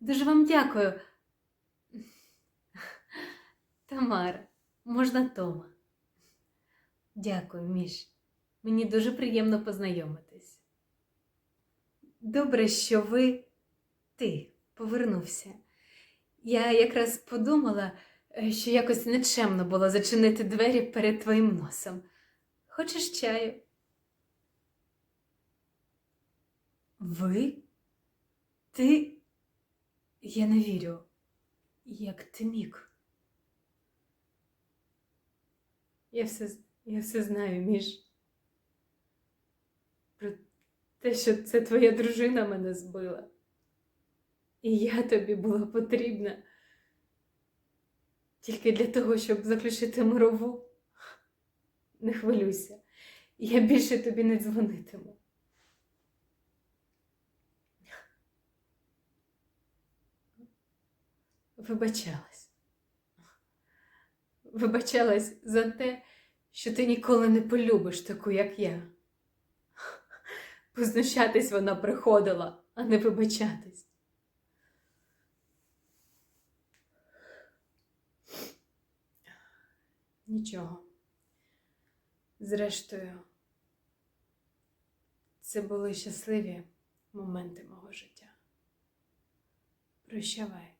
Дуже вам дякую. Тамара, можна Тома. Дякую, Міш. Мені дуже приємно познайомитись. Добре, що ви ти повернувся. Я якраз подумала, е, що якось нечемно було зачинити двері перед твоїм носом. Хочеш чаю? Ви? Ти? Я не вірю. Як ти міг? Я все, я все знаю, Міш. Про те, що це твоя дружина мене збила. І я тобі була потрібна тільки для того, щоб заключити мирову. Не хвилюйся, я більше тобі не дзвонитиму. Вибачалась. Вибачалась за те, що ти ніколи не полюбиш таку, як я. Познущатись вона приходила, а не вибачатись. Нічого. Зрештою, це були щасливі моменти мого життя. Прощавай.